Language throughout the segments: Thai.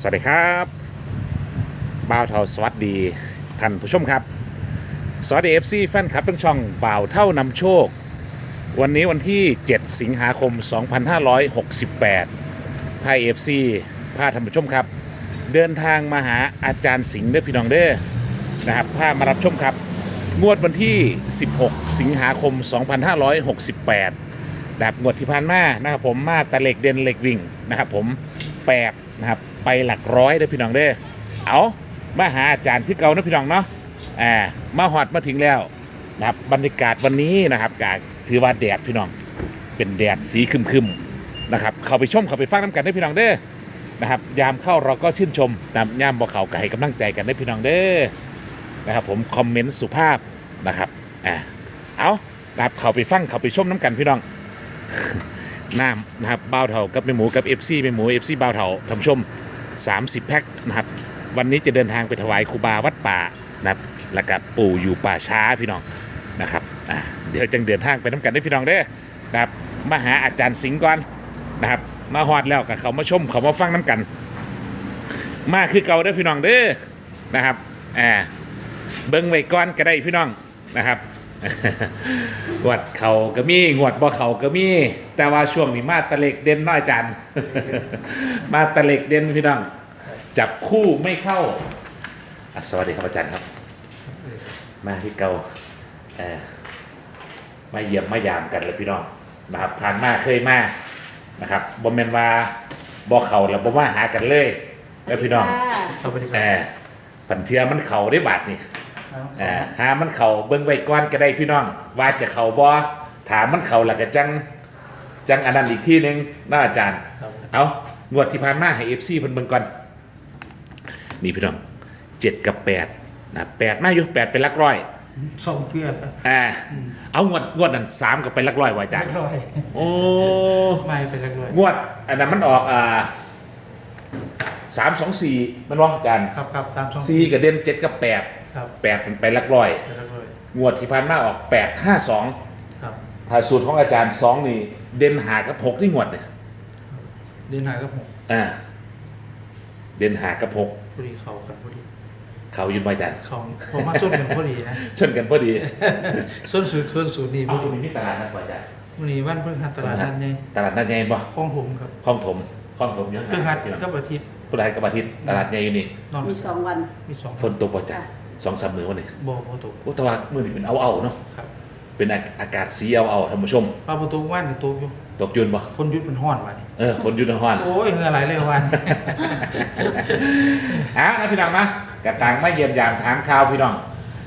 สวัสดีครับบ่าวเท่าสวัสดีท่านผู้ชมครับ สวัสดี FC แฟนคลับทั้งช่องบ่าวเท่านำโชค วันนี้วันที่ 7 สิงหาคม 2568พาย FC พาท่านผู้ชมครับ เดินทางมาหาอาจารย์สิงห์เด้อพี่น้องเด้อนะครับพามารับชมครับ งวดวันที่ 16 สิงหาคม 2568 แบบงวดที่ผ่านมานะครับผมมาตะเหล็กเด่นเหล็กวิ่งนะครับผมแปดนะครับ ไปหลักร้อยเด้อพี่น้องเด้อเอามาหาอาจารย์ที่เก่านะพี่น้องเนาะอ่ามาหอดมาถึงแล้วนะครับบรรยากาศวันนี้นะครับกาถือว่าแดดพี่น้อง เป็นแดดสีคึมๆนะครับเข้าไปชมเข้าไปฟังน้ำกันได้พี่น้องเด้อนะครับยามเข้าเราก็ชื่นชมนะยามบอเขาก็ให้กำลังใจกันได้พี่น้องเด้อนะครับผมคอมเมนต์สุภาพนะครับอ่าเอานะครับเข้าไปฟังเข้าไปชมน้ำกันพี่น้องน้ำนะครับบ้าวเถากับแม่หมูกับ FC แม่หมู FC บ้าวเถาท่านผู้ชม 30 แพ็คนะครับ วันนี้จะเดินทางไปถวายครูบาวัดป่านะครับแล้วก็ปู่อยู่ป่าช้าพี่น้องนะครับอ่าเดี๋ยวจังเดินทางไปน้ำกันได้พี่น้องเด้อนะครับมาหาอาจารย์สิงห์ก่อนนะครับ มาฮอดแล้วกับเขามาชมเขามาฟังน้ำกัน มาคือเก่าได้อพี่น้องเด้อนะครับอ่าเบิ้งไว้ก่อนก็ได้พี่น้องนะครับ งวดเขาก็มีงวดบ่เขาก็มี แต่ว่าช่วงนี้มาตะเล็กเด่นน้อยจัน มาตะเล็กเด่นพี่น้องจับคู่ไม่เข้าอะสวัสดีครับอาจารย์ครับ มาที่เกาเอ่อมาเยี่ยมมายามกันเลยพี่น้องนะครับผ่านมาเคยมานะครับบอมเมนว่าบ่เขาแล้วบ่มาหากันเลย แล้วพี่น้องสวัสดีคเอรับอปันเทือมันเขาได้บาทนี่เอ่อหามันเขาเบิ่งไว้ก่อนก็ได้พี่น้อง ว่าจะเขาบ่ถามมันเขาแล้วก็จังจังอันนั้นอีกที่หนึงน่าอาจารย์ครับเอางวดที่ผ่านมาให้ FC เพิ่นเบิ่งก่อนนี่พี่น้อง7กับ8นะ8มาอยู่8เป็นหลักร้อยส่งเฟียดอ่าเอางวดงวดนั้น3ก็เป็นหลักร้อยว่ะอาจารย์ร้อยโอ้ไม่เป็นจักรเลยงวดอันนั้นมันออกอ่า3 2 4มันว่าอาจารย์ครับครับตามช่อง4กับเด่น7กับ8 ครับ8เป็นไปหลักร้อยเป็นจักรเลยงวดที่ผ่านมาออก8 5 2ครับถ้าสูตรของอาจารย์2นี่เด่นหากับ6ที่งวดเนี่ยเดินหายกับผมอ่าเด่นหากับ6พอดีเขากันพอดีเขายืนไปอาจารย์เขาผมมาส้นกันพอดีนะชนกันพอดีส้นสูตรส้นสูตรนี่พเอาอตรดีงนี้มีตลาดนัดป่ะอาจารย์วันนี้วันพฤหัสตลาดนัดไงตลาดนัดใหญ่บ่คลองผมครับคลองถมคลองถมเยอะพฤหัสพี่น้องกับอาทิตย์พฤหัสกับอาทิตย์ตลาดใหญ่อยู่นี่นอนมีสองวันมีสองฝนตกป่ะอาจารย์ สองสามมือวันนี้บ่อประตูโอ้แตว่ามือนี่เป็นเอาเอาๆเนาะครับเป็นอาอากาศสีเอาเอาๆท่านผู้ชม ปลาประตูว่านกับตัวอยู่ตกยุนบ่คนยุดเป็นห้อนมาดิเออคนอยุนห้อน โอ้ยเหงื่อไหลเลยวันอะนะพี่น้องนะกระต่างมาเยี่ยมยามถามข่าวพี่น้อง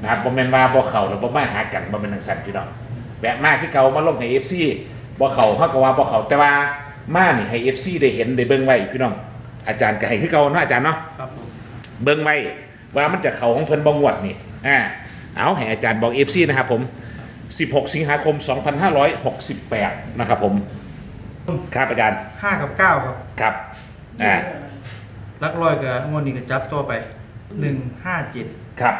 นะครับบ่แม่นว่าบ่เข้าแล้วบ่มาหากันบ่เป็นจังซั่นพี่น้องแวะมาคือเก่ามาลงให้ FC บ่เข้าเฮาก็ว่าบ่เข้าแต่ว่ามานี่ให้ FC ได้เห็นได้เบิ่งไว้พี่น้องอาจารย์ก็ให้คือเก่าเนาะอาจารย์เนาะ ครับผม เบิ่งไว้ ว่ามันจะเข้าของเพิ่นบ่งวดนี่อ่าเอาให้อาจารย์บอก FC นะครับผม 16 สิงหาคม 2568 นะครับผม ครับอาจารย์ห้ากับเก้าครับครับอ่าลักร้อยกับงวดนี้ก็จับตัวไปหนึ่งห้าเจ็ดครับ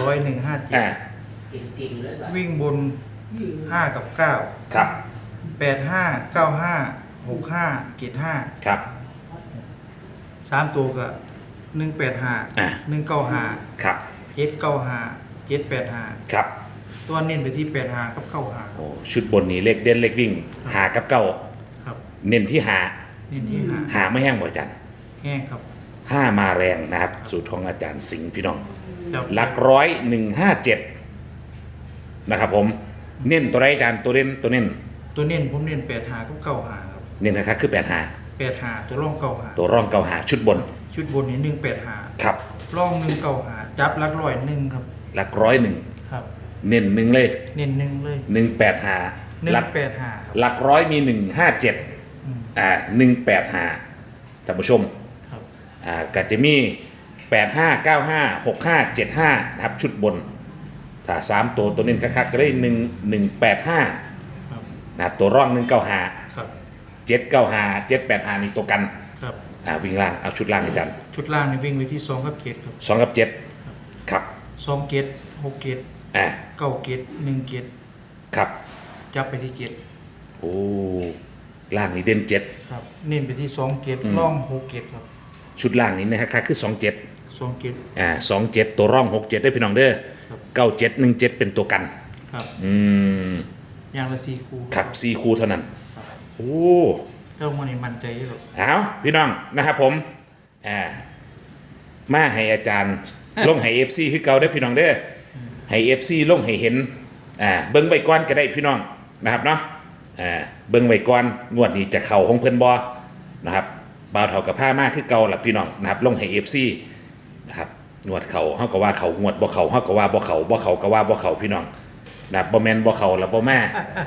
ร้อยหนึ่งห้าเจ็ดอ่าจริงๆเลยแบบวิ่งบนห้ากับเก้าครับแปดห้าเก้าห้าหกห้าเจ็ดห้าครับ สามตัวก็ หนึ่งแปดห้าอะ หนึ่งเก้าห้าครับ เจ็ดเก้าห้าเจ็ดแปดห้าครับ ตัวเน้นไปที่แปดห้ากับเก้าห้าโอ้ชุดบนนี้เลขเด่นเลขวิ่ง หากับเก้าครับ เน้นที่หา เน้นที่ห้าหาไม่แห้งบ่อาจารย์แห้งครับห้ามาแรงนะครับ สูตรของอาจารย์สิงห์พี่น้อง จับหลักร้อยหนึ่งห้าเจ็ดนะครับผม เน้นตัวไรอาจารย์ตัวเน้นตัวเน้น ตัวเน้นผมเน้นแปดห้ากับเก้าห้าครับเน้นนะครับคือแปดหา แปดห้าตัวร่องเก้าห้าตัวร่องเก้าหาชุดบน ชุดบนนี้หนึ่งแปดห้าครับร่องหนึ่งเก้าห้าจับลักร้อยหนึ่งครับ หลักร้อยหนึ่งครับ เน้นหนึ่งเลยเน้นหนึ่งเลยหนึ่งแปดหาหนึ่งหลักแปดห้าครับหลักร้อยมีหนึ่งห้าเจ็ดอ่าหนึ่งแปดหาท่านผู้ชมครับอ่าก็จะมี8 5 9 5 6 5 7 5นะครับชุดบน ถ้า3ตัวตัวเน้นคักๆก็ได้1 1 8 5ครับนะครับตัวร่อง1 9 5ครับ7 9 5 7 8 5นี่ตัวกันครับ อ่าวิ่งล่างเอาชุดล่างให้จันชุดล่างนี่วิ่งไปที่สองกับเจ็ดครับสองกับเจ็ดครับสองเจ็ดหกเจ็ดอ่าเก้าเจ็ดหนึ่งเจ็ดครับจับไปที่เจ็ดโอ้ล่างนี่เด่นเจ็ดครับเน้นไปที่สองเจ็ดอืมล่องหกเจ็ดครับชุดล่างนี้นะครับคือสองเจ็ดสองเจ็ดอ่าสองเจ็ดตัวร่องหกเจ็ดได้พี่น้องเด้อครับเก้าเจ็ดหนึ่งเจ็ดเป็นตัวกันครับอืมอย่างละสี่คู่ขับซีคูเท่านั้น โอ้ เจ้ามันนี่มันใจอยู่หรอกเอาพี่น้องนะครับผมอ่ามาให้อาจารย์ ลงให้เอฟซีคือเก่าได้อพี่น้องเด้อให้เอฟซีลงให้เห็นอ่าเบิ้งใบก้อนก็ได้พี่น้องนะครับเนาะอ่าเบิ้งใบก้อนงวดนี้จะเข่าของเพิ่นบอนะครับบ่าวเท่ากับผ้ามากคือเก่าล่ะพี่น้องนะครับลงให้เอฟซีนะครับงวดเขาเฮาก็ว่าเขางวดบ่เขาเฮาก็ว่าบ่เขาบ่เขาก็ว่าบ่เขาพี่น้อง นะครับบ่แม่นบ่เขาแล้วบ่มา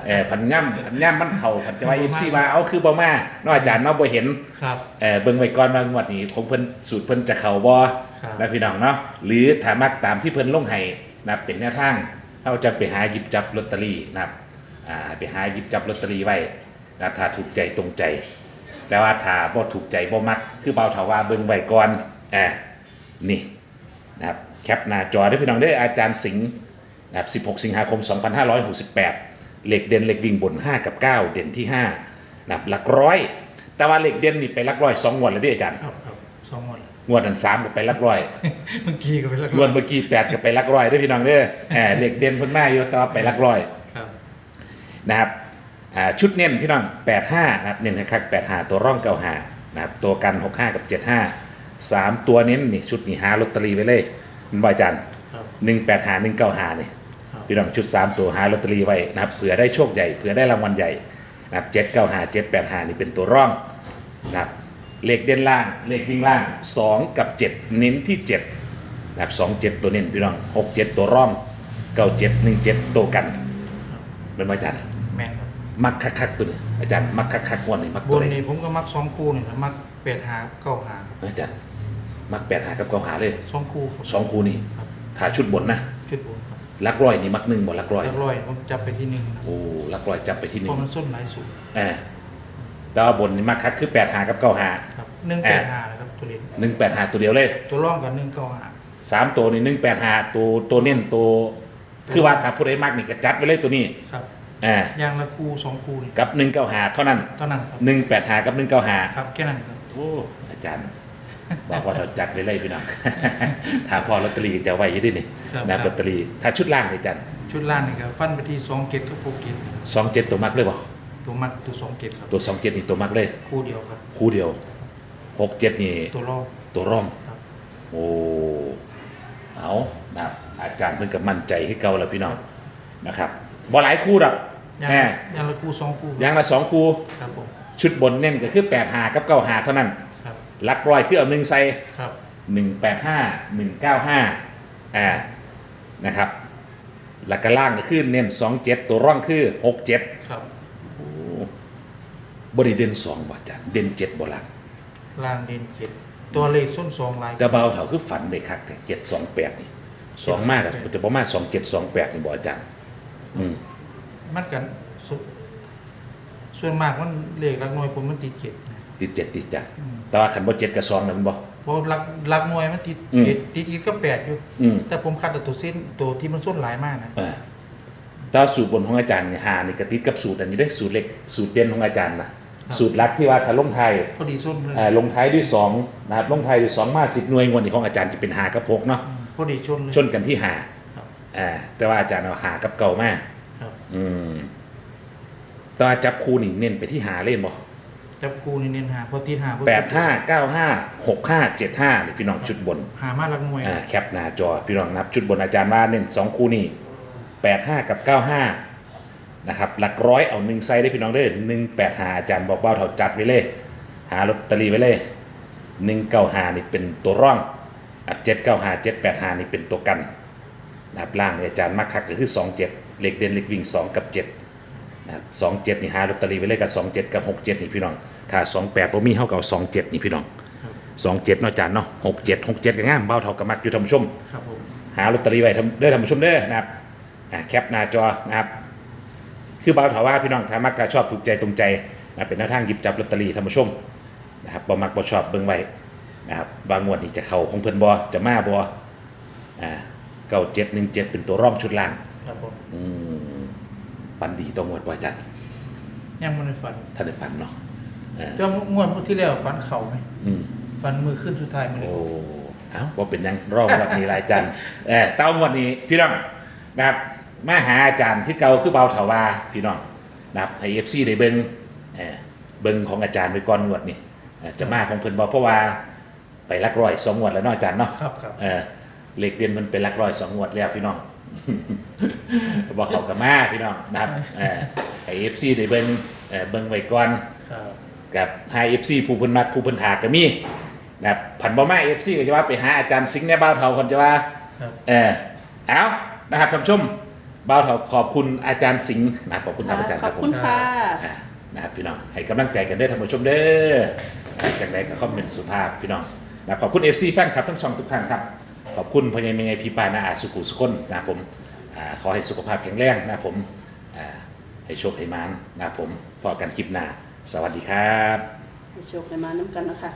เออพันย่ำพันย่ำมันเขาพันจะว่าเอฟซีว่าเอาคือบ่มาเนาะอาจารย์เนาะบ่เห็นครับ เออเบิ่งไว้ก่อนว่างวดนี้ผมเพิ่นสูตรเพิ่นจะเข้าบ่ครับ นะพี่น้องเนาะหรือถ้ามักตามที่เพิ่นลงให้นะเป็นแนวทางเฮาจะไปหาหยิบจับลอตเตอรี่นะครับอ่าไปหาหยิบจับลอตเตอรี่ไว้นะถ้าถูกใจตรงใจ แต่ว่าถ้าบ่ถูกใจบ่มัก คือเบาเถาว่าเบิ่งไว้ก่อนอ่านี่ นะครับแคปหน้าจอได้อพี่น้องได้ออาจารย์สิงห์ นะครับ16 สิงหาคม 2568 เหล็กเด่นเหล็กวิ่งบน 5 กับ 9 เด่นที่5นะครับหลักร้อย แต่ว่าเหล็กเด่นนี่ไปหลักร้อยสองงวดแล้วเดิอาจารย์ครับครับสองหมดงวดอันสามก็ไปหลักร้อยเมื่อกี้ก็ไปแล้วงวดเมื่อกี้แปดก็ไปหลักร้อยได้อพี่น้องเด้อแหมเหล็กเด่นเพ้นมาอยู่แต่ว่าไปหลักร้อย ครับนะครับอ่าชุดเน้นพี่น้อง 85นะครับเน้นให้คัก85 ตัวร่องเก่าหานะครับตัวกัน 65 กับ 75 3 ตัวเน้นนี่ชุดนี้หาลอตเตอรี่ไว้เลยมันบ่อาจารย์ครับ185 195นี่ครับ พี่น้องชุด 3 ตัวหาลอตเตอรี่ไว้นะครับเผื่อได้โชคใหญ่เผื่อได้รางวัลใหญ่นะครับ795 785นี่เป็นตัวร่องนะครับเลขเด่นล่างเลขวิ่งล่าง 2 กับ 7 เน้นที่7นะครับ2 7ตัวเน้นพี่น้อง6 7 ตัวร่อง9 7 1 7ตัวกันเป็นบ่อาจารย์แม่นครับมักคักๆตัวนี้อาจารย์มักคักๆงวันนี้มักบตัวนไหนนี้ผมก็มักสองคู่นี่ครับมักแปดหาเก้าหาครับอาจารย์มักแปดหากับเก้าหาเลยสองคู่ครับ สองคูนี่ครับ ถ้าชุดบนนะชุดบนครับ ลักร้อยนี่มักหนึ่งบ่ลักร้อยเรียบร้อยผมจับไปที่หนึ่งครับโอ้ลักร้อยจับไปที่หเพนึ่งราะมันส้นหลายสูตรเออแต่ว่าบนนี่มักคักคือแปดหากับเก้าหา ครับหนึ่งอ่าแปดหานะครับตัวเล็กหนึ่งแปดหาตัวเดียวเลยตัวร่องกับหนึ่งเก้าหาสามตัวนี่หนึ่งแปดหาตัวตัวเน้นตัว คือว่าถ้าผู้ใดมักนี่ก็จัดไปเลยตัวนี้ครับอ่าอย่างละคู่สองคู่นี่กับหนึ่งเก้าหาเท่านั้นเท่านั้นครับหนึ่งแปดหากับหนึ่งเก้าหา ครับแค่นั้นครับ โอ้อาจารย์ บอกว่าเราจัดไว้เลยพี่น้องถ้าพอลอตเตอรี่จะเอาไว้อยี่ดินี่ครับนะลอตเตอรี่ถ้าชุดล่างเลยอาจารย์ชุดล่างนี่ครับฟันไปที่สองเกตกับโปเกตสองเจ็ดตัวมักเลยบ่ตัวมัดตัวสองเกตครับตัวสองเจ็ดนี่ตัวมักเลยคู่เดียวครับคู่เดียวหกเจ็ดนี่ตัวรอบตัวร่องครับโอ้เอานะครับอาจารย์เพิ่นกับมั่นใจให้เก่าแล้วพี่น้องนะครับบ่หลายคู่หรอกอย่างแหมอย่างละคู่สองคู่อย่างละสองคู่ครับผมชุดบนเน้นก็คือแปดหากับเก้าหาเท่านั้น ครับลักร้อยคือเอาหนึ่งใส่ครับ หนึ่งแปดห้าหนึ่งเก้าห้าอ่านะครับ หลักกระล่างก็คือเน้นสองเจ็ดตัวร่องคือหกเจ็ดครับบริเด่นสองบาทจ้ะเด่นเจ็ดบลังล่างเด่นเจ็ดตัวเลขส้นสองลาย กระเบาเถาคือฝันเลยคักแต่เจ็ดสองแปดนี่สองมากอะจะประมาณสองเจ็ดสองแปดนี่บอาจารย์อืมมันกันสุส่วนมากมันเลขหลักหน่วยผมมันติดเจ็ดนะ ติดเจ็ดติดจัด แต่ว่าขันบ่เจ็ดกับสองนั่นบ่เพราะหลักหลักหน่วยมันติดอืมเจ็ดติดอีกก็แปดอยู่ อืม แต่ผมคัดแต่ตัวเส้นตัวที่มันส้นหลายมากนะเออแต่ว่าสูตรบนของอาจารย์เนี่ยหานี่ก็ติดกับสูตรอันนี้ได้อสูตรเล็กสูตรเด่นของอาจารย์นะสูตรลักที่ว่าถ้าลงไทยพอดีส้นเลยอ่าลงท้ายด้วยสองนะครับลงท้ายด้วยสองมาสิบหน่วยงวดนี้ของอาจารย์จะเป็นหากับหกเนาะพอดีชนเลย ชนกันที่หาครับ อ่าแต่ว่าอาจารย์เอาหากับเก่ามากครับอืมแตว่าจับคู่นี่เน้นไปที่หาเล่นบ่ จับคู่นี่เน้นหาพอติดหาปุ๊บแปดห้าเก้าห้าหกห้าเจ็ดห้านี่พี่น้องชุดบนหามาหลักหน่วย อ่าแคปหน้าจอพี่น้องนับชุดบนอาจารย์ว่าเน้นสองคู่นี่แปดห้ากับเก้าห้านะครับหลักร้อยเอาหนึ่งไซได้พี่น้องได้หนึ่งแปดหาอาจารย์บอกเบ้าเท่าจัดไว้เลย หาลอตเตอรี่ไว้เลยหนึ่งเก้าหานี่เป็นตัวร่องอับเจ็ดเก้าหาเจ็ดแปดหานี่เป็นตัวกันนะครับล่างเนี่ยอาจารย์มักคักก็คือสองเจ็ดเหล็กเด่นเหล็กวิ่งสองกับเจ็ด นะครับสองเจ็ดนี่หาลอตเตอรี่ไว้เลยกับสองเจ็ดกับหกเจ็ดนี่พี่น้องถ้าสองแปดบ่มีเท่ากับสองเจ็ดนี่พี่น้องสองเจ็ดเนาะอาจารย์เนาะหกเจ็ดหกเจ็ดก็ง่ามเบ้าเท่ากับมักอยู่ท่านผู้ชม ครับผมหาลอตเตอรี่ไว้ทำเด้อท่านผู้ชมเด้อนะครับอ่าแคปหน้าจอนะครับ คือบ่าวถาว่าพี่น้องถ้ามักถ้าชอบถูกใจตรงใจนะเป็นหน้าทางหยิบจับลอตเตอรี่ท่านผู้ชมนะครับบ่มักบ่ชอบเบิ่งไว้นะครับบางงวดนี่จะเข้าของเพิ่นบ่จะมาบ่อ่าเก้าเจ็ดหนึ่งเจ็ดเป็นตัวร่องชุดล่าง ครับผมฟันดีต้องงวดบ่อาจันยังมันในฝันท่านได้ฟันเนาะอ่าเจ้างวดที่แล้วฝันเข่าไหมอืมฝฟันมือขึ้นสุดท้ายมันเลยโอ้เอ้าว่าเป็นหยังรอบวันนี้รายจันเออเต้างวันนี้พี่น้องนะครับมาหาอาจารย์ที่เก่าคือเบาเถาวาพี่น้องนะครับให้เอฟซีได้เบิงเออเบิงของอาจารย์ไปก่อนงวดนี้เออจะมาของเพิ่นบอกเพราะว่าไปลักร้อยสองงวดแล้วเนาะอาจารย์เนาะครับครับเออเหล็กเด่นมันเป็นลักร้อยสองงวดแล้วพี่น้อง บอกเขากับมาพี่น้องนะครับเออให้เอฟซีได้เบิงเออเบิงไว้ก่อนครับกับไฮเอฟซีผู้เพิ่นมักผู้เพิ่นถากก็มีนะครับผันบ่มาเอฟซีก็จะว่าไปหาอาจารย์สิงห์ในบ้าวเทาคนจะว่าครับเออเอานะครับท่านผู้ชมบ้าวเทาขอบคุณอาจารย์สิงห์นะครับขอบคุณครับอาจารย์ขคอรับบผคุมณค่ะอ่านะครับพี่น้องให้กำลังใจกันเด้อท่านผู้ชมเด้ออ่าจากใดก็คอมเมนต์สุภาพพี่น้องนะครับขอบคุณ FC แฟนคลับทั้งช่องทุกท่านครับ ขอบคุณพญาเมยพีปานาอาสุขุสุคนนะผมอขอให้สุขภาพแข็งแรงนะผมให้โชคให้มานนะผมพอกันคลิปหน้า สวัสดีครับให้โชคให้มาน้ำกันนะคะ